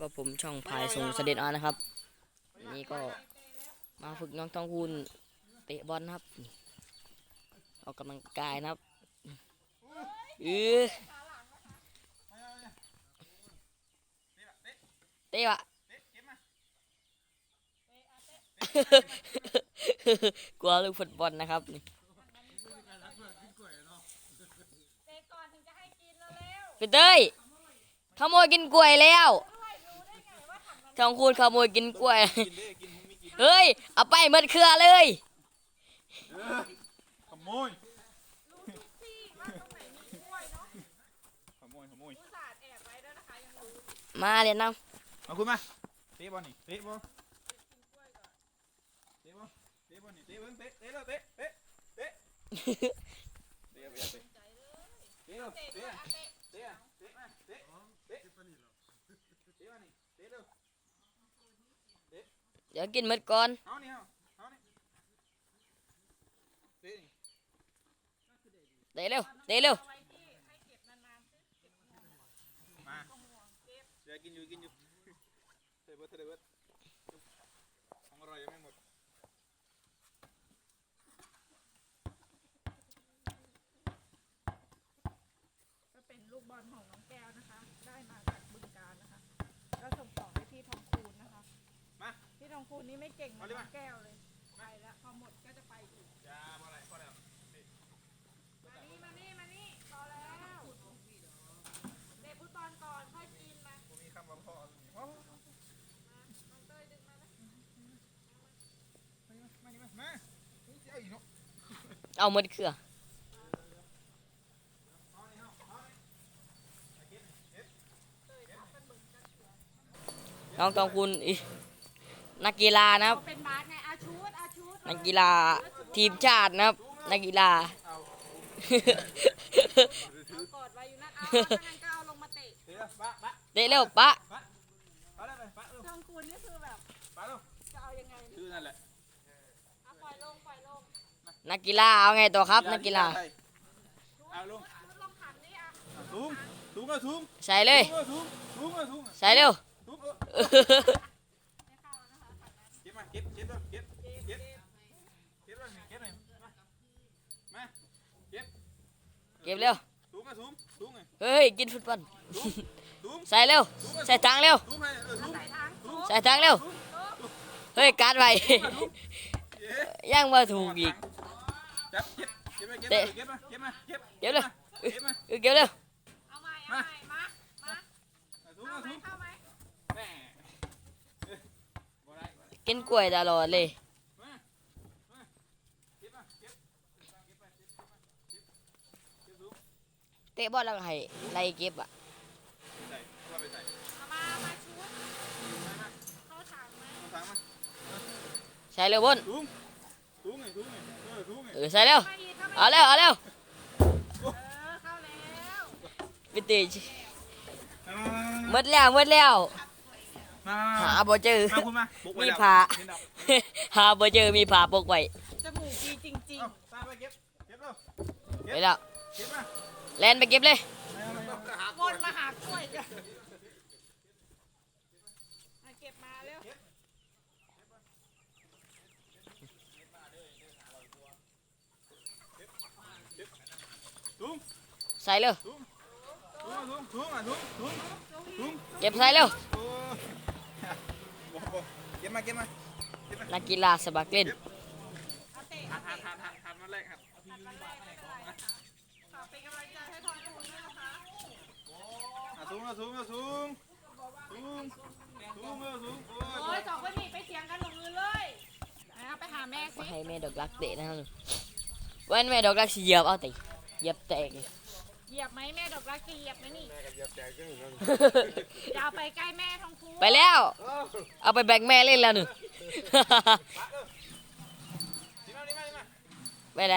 กับผมช่องพายส่งเสด็จอานะครับ นี่ก็มาฝึกน้องทองคูณเตะบอลนะครับออกกำลังกายนะครับเออเตะวะกลัวลูกฟุตบอลนะครับนี่เตะก่อนถึงจะให้กินแล้วเร็วพี่เต้ยขโมยกินกล้วยแล้ว ทองคูณขโมยกินกล้วยเฮ้ย เอาไปหมดเครือเลยขโมยพี่ว่าตรงไหนมีกล้วยเนาะขโมยขโมยอุตส่าห์แอบไว้ด้วยนะคะยังรู้มาเรียนน้เอาคุณมาเตะบอลนี่เตะบอลเตะบอลเตะบอลนี่เตะเบิ้งเตะเตะแล้วเตะเตะเตะเตะไปเตะเตะแล้วเตะเตะด้วยอะเตะเตะเตะมาเตะเตะเตะมานี่เตะเร็วำ เดี๋ยวกินหมดก่อน เอานี่เอาเอานี่เตะนี่เตะเร็ว เตะเร็วเอาไว้ที่ให้เก็บนานๆสิเก็บห่วงมาห่วงเก็บเดี๋ยวกินอยู่กินอยู่เตะเบิร์ดเตะเบิร์ดของอร่อยยังไม่หมด ก็เป็นลูกบอลของน้องแก้วนะคะ ได้มาจากบึงการนะคะแล้วส่งต่อให้พี่ทองคูณนะคะ มา พี่ทองคูณนี่ไม่เก่งเหมือนเอาดิน้มาองแก้วเลยไปแล้วพอหมดก็จะไปอีกยาอะไรพอแล้วมานี่มานี่มานี่พอแล้วเด็กฟุตบอลก่อนค่อยกินมาผมมีคำว่าพอว้าวน้องเต้ยดึงมานะมานี่มามาเจ้าอีกเนาะเอาหมดเครือน้องทองคุณอี นักกีฬานะครับเขาเป็นบาสไงอาชูดอาชูดนักกีฬาทีมชาตินะครับ นักกีฬา เอากอดไว้อยู่นั่นเอาถ้างั้นก็เอาลงมาเตะเดี๋ยวปะปะเตะเร็วปะปะแล้วไปปะเร็วทองคูณนี่คือแบบปะเร็วจะเอายังไงคือนั่นแหละเอาปล่อยลงปล่อยลงนักกีฬาเอาไงต่อครับนักกีฬาเอาลงชุดลงขันนี่อะสูงสูงก็สูงใส่เลยสูงสูงก็สูงใส่เร็ว สูงไม่เข้าแล้วนะคะขันนั้น เก็บมาเก็บเก็บเก็บ เก็บ เก็ เก็ บบ เก็บเลยเก็บเลยมามาเก็บ เก็บเร็วสูงก็สูงสูงไงเฮ้ยกินฟุตบอลสูงสูงใส่เร็วใส่ตังค์เร็วสูงไปเออสูงใส่ทางสูงใส่ตังค์เร็วเฮ้ยการดไว้ยังมาถูกอีกจับเก็บเก็บไปเก็บเก็บมาเก็บมาเก็บเก็บเลยเก็บมาเออเก็บเร็วเอาใหม่เอาใหม่มามาสูงเข้าก็ไหมสูงเข้าไหมแม่บ่ได้กินกล้วยตลอดเลย มามาเก็บมาเก็บเก็บไปเก็บมาเก็บเก็บสูง เตะบอลแล้วก็ให้ไล่เก็บอะใส่ว่าไปใส่เอามามาชุดมามาเข้าถังไหมเอาถังมาใส่เร็วบนสูงสูงไงสูงไงเออสูงไงเออใส่เร็วเข้าอีกเข้าไปเอาเร็วเอาเร็วเออเข้าแล้ววิติมาหมดแล้วหมดแล้ว มาหาบ่เจอ มาคุณมาบุกไปมีแล้วผ้าเห็นดอกหาบ่เจอมีผ้าปกไว้จมูกดีจริงเอาตามไปเก็บเก็บเร็วไปแล้ว เก็บมา แลนไปเก็บเลยวนมาหากล้วยกันมาเก็บมาเร็วสูงใส่เร็วสูงสูงสูงอะสูงสูงสูงเก็บใส่เร็วโอ้บ่บ่เก็บมาเก็บมาเก็บมานักกีฬาสมัครเล่น เอาเตะเอาเตะหันหันหันหันมาแรกครับตัดกันแรก สูงอะสูงอะสูงสูงสูงอะสูงโอ้โอ้ยยสองคนนี้ไปเถียงกันหลงมือเลยเอาไปหาแม่สิมาให้แม่ดอกรักเตะนะครับวันแม่ดอกรักสิเหยียบเอาติเหยียบแตกเลยเหยียบไหมแม่ดอกรักจะเหยียบไหมนี่แม่กับยับใจขึ้นเหมือนกันอย่าเอาไปใกล้แม่ทองคูณไปแล้ว เอาไปแบ่งแม่เล่นแล้วหนึ่งนี่มานี่มานี่มาไปไหน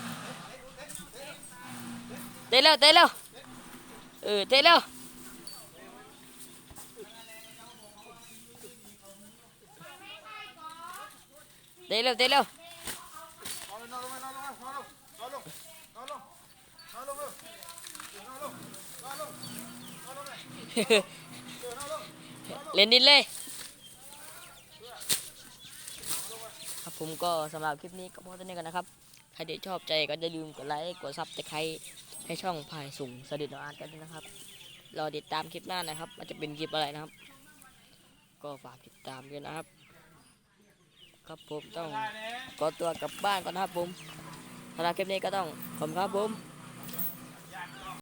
เตะเร็วเตะเร็วเออเตะเร็วเตะเร็วเตะเร็วเล่นดินเลยครับผมก็สำหรับคลิปนี้ก็พอเท่านี้กันนะครับ ใครที่ชอบใจก็อย่าลืมกดไลค์ กดซับสใคร ให้ช่องพายสูงสดิดอาร์ตกันด้วยนะครับ รอติดตามคลิปหน้านะครับว่าจะเป็นคลิปอะไรนะครับ ก็ฝากติดตามด้วยนะครับ ครับผมต้องได้แน่ขอตัวกลับบ้านก่อนนะครับผมสำหรับคลิปนี้ก็ต้องขอบคุณครับผม